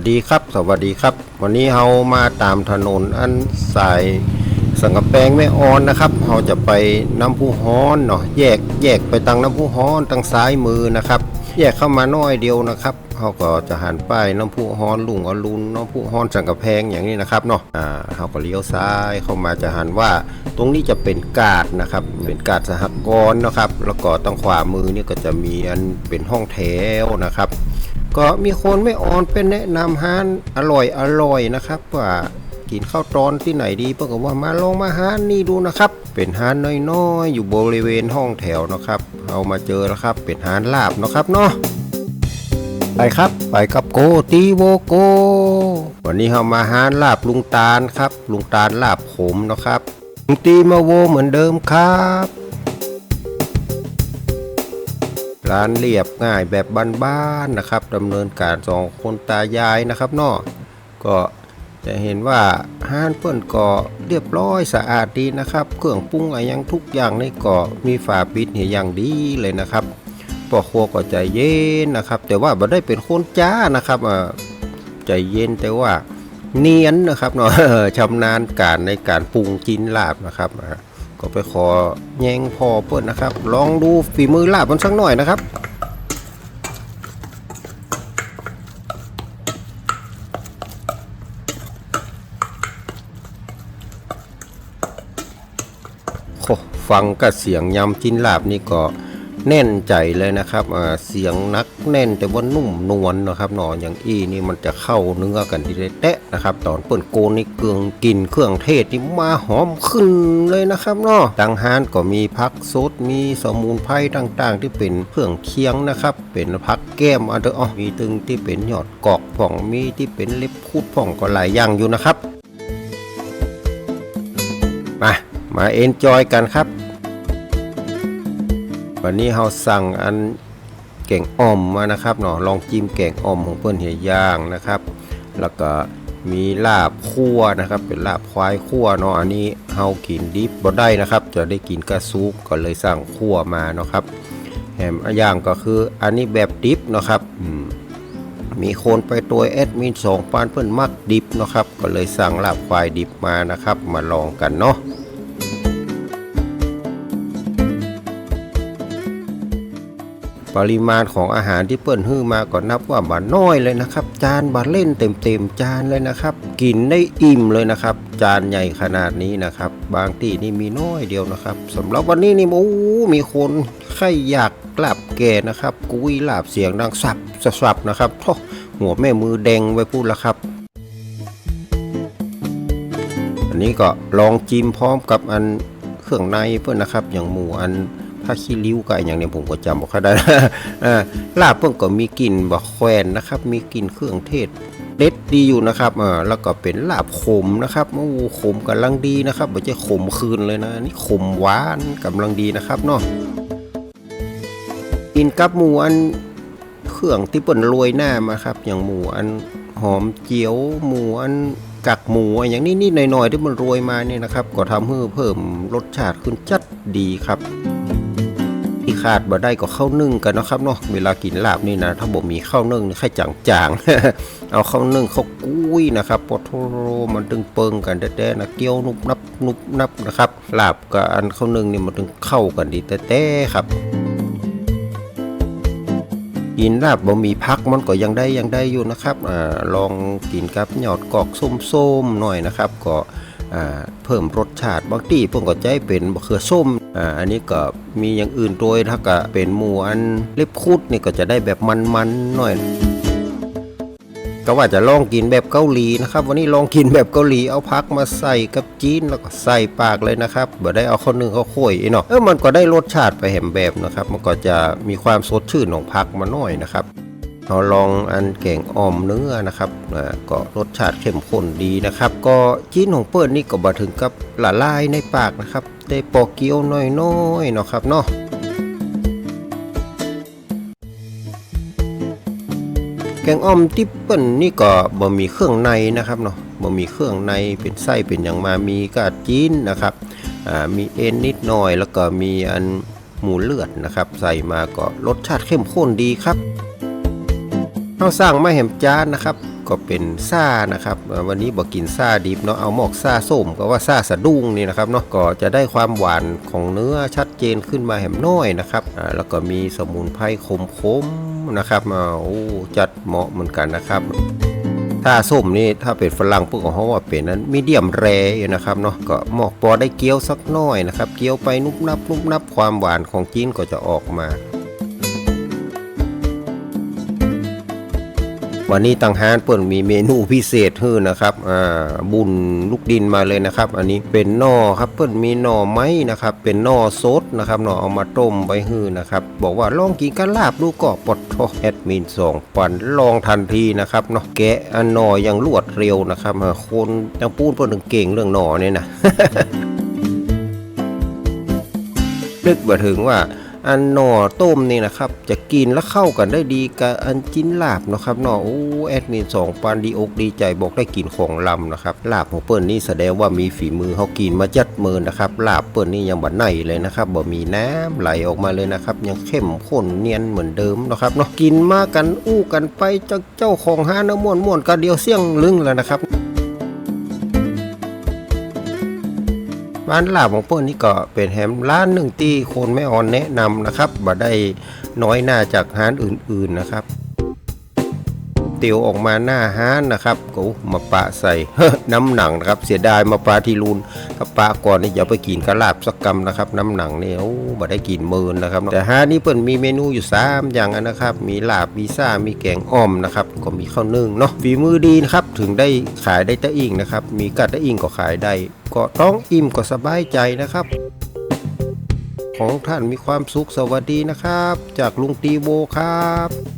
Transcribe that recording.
วัสดีครับ สวัสดีครับ วันนี้เรามาตามถนนอันสายสังกะแปงแม่ออนนะครับเราจะไปน้ำพุฮ้อนเนาะแยกแยกไปทางน้ำพุฮ้อนทางซ้ายมือนะครับ แยกเข้ามาน้อยเดียวนะครับเขาก็จะหันป้ายน้ำพุฮ้อนลุงอรุณน้ำพุฮ้อนสังกะแพงอย่างนี้นะครับเนาะอ่าเขาก็เลี้ยวซ้ายเข้ามาจะหันว่า ตรงนี้จะเป็นกาดนะครับ เป็นกาดสหกรณ์นะครับ แล้วก็ตรงขวามือนี่ก็จะมีอันเป็นห้องแถวนะครับ ก็มีคนไม่อ่อนเป็นแนะนำร้านอร่อยอร่อยนะครับว่ากินข้าวตอนที่ไหนดีเพื่อว่ามาลองมาหานนี่ดูนะครับ เป็นร้านน้อยๆ อยู่บริเวณห้องแถวนะครับ เอามาเจอแล้วครับ เป็นร้านลาบนะครับเนาะไปครับไปกับโกตีโวโก วันนี้เรามาหานลาบลุงตาลครับ ลุงตาลลาบขมนะครับลุงตีมาโวเหมือนเดิมครับ ร้านเรียบง่ายแบบบ้านๆนะครับดำเนินการสองคนตายายนะครับเนาะก็จะเห็นว่าห้านเปิ้นก็เรียบร้อยสะอาดดีนะครับ เครื่องปรุงอะไรยังทุกอย่างในเกาะมีฝาปิดเหียอย่างดีเลยนะครับปอครัวก็ใจเย็นนะครับ แต่ว่าบ่ได้เป็นคนจ้านะครับอ่าใจเย็นแต่ว่าเนียนนะครับเนาะชำนาญการในการปรุงจินลาบนะครับอ ก็ไปขอแยงพอเปิดนะครับ ลองดูฝีมือลาบมันสักหน่อยนะครับโอ้ฟังกับเสียงยำจิ้นลาบนี่ก็แน่นใจเลยนะครับเสียงนักแน่นแต่ว่านุ่มนวลนะครับหนออย่างอีนี่มันจะเข้าเนื้อกันทีเดะ นะครับตอนเปิ่นโกนนี่เกลืองกลินเครื่องเทศนี่มาหอมขึ้นเลยนะครับเนาะตังฮานก็มีพักซดมีสมุนไพรต่างๆ ที่เป็นเครื่องเคียงนะครับ เป็นพักแก้มอันเดออมีตึงที่เป็นหยอดกอกผ่องมีที่เป็นเล็บคูดผ่องก็หลายอย่างอยู่นะครับ มามาเอนจอยกันครับ วันนี้เราสั่งอันแกงอ่อมมานะครับเนาะลองจิ้มแกงอ่อมของเพื่อนเหียย่างนะครับ แล้วก็ มีลาบคั่วนะครับ เป็นลาบควายคั่วเนาะอันนี้เฮากินดิบบ่ได้นะครับ จะได้กินกระซุกก็เลยสั่งคั่วมาเนาะครับแหมอย่างก็คืออันนี้แบบดิบเนาะครับมีคนไปตัวแอดมินสองปานเพื่อนมักดิบเนาะครับ ก็เลยสั่งลาบควายดิบมานะครับ มาลองกันเนาะ ปริมาณของอาหารที่เปิ้นฮื้อมาก็นับว่าบาน้อยเลยนะครับ จานบาเล่นเต็มๆจานเลยนะครับ กินได้อิ่มเลยนะครับ จานใหญ่ขนาดนี้นะครับ บางที่นี่มีน้อยเดียวนะครับสำหรับวันนี้นี่โอ้มีคนใครอยากกลับแก่นะครับ กุยลาบเสียงดังสับสับนะครับโหัวแม่มือแดงไว้พูดแล้วครับอันนี้ก็ลองจิ้มพร้อมกับอันเครื่องในเพื่อนนะครับ อย่างหมูอัน ผ้าขี้ริ้วกับอย่างเนี้ยผมก็จำบอกเขาได้ลาบเพื่อนก็มีกลิ่นบะแควนนะครับ มีกลิ่นเครื่องเทศเด็ดดีอยู่นะครับอ่าแล้วก็เป็นลาบขมนะครับโอ้ขมกำลังดีนะครับไม่ใช่ขมคืนเลยนะนี่ขมหวานกำลังดีนะครับเนาะกินกับหมูอันเครื่องที่เปิ่นโรยหน้ามาครับ อย่างหมูอันหอมเจียวหมูอันกักหมูอะอย่างนี้นิดๆหน่อยๆที่มันโรยมาเนี่ยนะครับ ก็ทำให้เพิ่มรสชาติขึ้นจัดดีครับ ที่ขาดบ่ได้ก็ข้าวนึ่งกันนะครับเนาะเวลากินลาบนี่นะถ้าบ่มีข้าวนึ่งนี่แค่จางๆเอาข้าวนึ่งข้าวกุ้ยนะครับปอโทโรมันตึงเปิงกันแต้ๆนะเกี๊ยวนุบนับนุบนับนะครับลาบกับอันข้าวนึ่งนี่มันถึงเข้ากันดีแต้ๆครับกินลาบบ่มีพักมันก็ยังได้ยังได้อยู่นะครับอาลองกินกับหยอดกอกส้มๆหน่อยนะครับ ก็ เพิ่มรสชาติบางที่เพิ่นก็ใจเป็นมะเขือส้มอ่าอันนี้ก็มีอย่างอื่นโดยถ้าก็เป็นหมูอันเล็บคุดนี่ก็จะได้แบบมันๆหน่อยก็ว่าจะลองกินแบบเกาหลีนะครับ วันนี้ลองกินแบบเกาหลีเอาพักมาใส่กับจีนแล้วก็ใส่ปากเลยนะครับบ่ได้เอาข้าวนึ่งข้าวโค้ยอีเนาะเออมันก็ได้รสชาติไปแหมแบบนะครับ มันก็จะมีความสดชื่นของผักมาหน่อยนะครับ เราลองอันแกงอ่อมเนื้อนะครับก็รสชาติเข้มข้นดีนะครับ ก็จีนของเปิ้ลนี่ก็บ่ถึงกับละลายในปากนะครับ ได้ปอกเกี๊ยวน้อยๆเนาะครับเนาะแกงอ่อมที่เปิ้นนี่ก็บ่มีเครื่องในนะครับเนาะบ่มีเครื่องในเป็นไส้เป็นอย่างมามีกาดจีนนะครับมีเอ็นนิดหน่อยแล้วก็มีอันหมูเลือดนะครับ ใส่มาก็รสชาติเข้มข้นดีครับ เราสร้างมาแหมจานนะครับ ก็เป็นซ่านะครับ วันนี้บอกกินซ่าดิบเนาะเอาหมอกซ่าส้มก็ว่าซ่าสะดุ้งนี่นะครับเนาะก็จะได้ความหวานของเนื้อชัดเจนขึ้นมาแหมน้อยนะครับแล้วก็มีสมุนไพรขมๆนะครับอ่าโอ้จัดเหมาะเหมือนกันนะครับถ้าส้มนี่ถ้าเป็นฝรั่งพวกของเขาว่าเป็นนั้นมีเดียมแรนะครับเนาะก็หมอกปอได้เกี๊ยวสักน้อยนะครับเกี๊ยวไปนุบนับนุบนับความหวานของจีนก็จะออกมา วันนี้ตังฮานเปิ่นมีเมนูพิเศษฮื้อนะครับอ่าบุญลูกดินมาเลยนะครับ อันนี้เป็นหน่อครับเปิ่นมีหน่อไม้นะครับ เป็นหน่อสดนะครับหน่อเอามาต้มไว้ฮื้อนะครับ บอกว่าลองกินกันลาบดูก็ปลดทอแอดมินสองปันลองทันทีนะครับเนาะแกะอันหน่อยังรวดเร็วนะครับอ่าคนยังปูนเปิ่นถึงเก่งเรื่องหน่อเนี่ยนะนึกมาถึงว่า อันหน่อต้มนี่นะครับ จะกินแล้วเข้ากันได้ดีกับอันจิ้นลาบนะครับหน่อโอ้แอดมินสองปันดีอกดีใจบอกได้กินของลำนะครับลาบของเปิ้ลนี่แสดงว่ามีฝีมือเขากินมาจัดมือนะครับลาบเปิ้ลนี่ยังบ่ไนเลยนะครับบ่มีน้ำไหลออกมาเลยนะครับ ยังเข้มข้นเนียนเหมือนเดิมนะครับเนาะกินมากันอู้กันไปเจ้าเจ้าของห้าน้ำม่วนม่วนกันเดียวเสี่ยงลึงแล้วนะครับ ร้านลาบของเปิ้ลนี่ก็เป็นแฮมร้านหนึ่งที่คนไม่ออนแนะนำนะครับบ่ได้น้อยหน้าจากร้านอื่นๆนะครับ ตียวออกมาหน้าห้านนะครับก็มาปะใส่น้ำหนังนะครับ เสียดายมาปลาที่รูนถ้าปลาก่อนนี่อย่าไปกินกระลาบสักกำนะครับน้ำหนังเนี่ยโอ้บ่ได้กินเมินนะครับ แต่ห้านี่เปิ้นมีเมนูอยู่สามอย่างนะครับ มีลาบมีซ่ามีแกงอ่อมนะครับก็มีข้าวนึ่งเนาะฝีมือดีนะครับถึงได้ขายได้ตะอิ่งนะครับมีกัดตะอิ่งก็ขายได้ก็ต้องอิ่มก็สบายใจนะครับของท่านมีความสุขสวัสดีนะครับ จากลุงตีโบครับ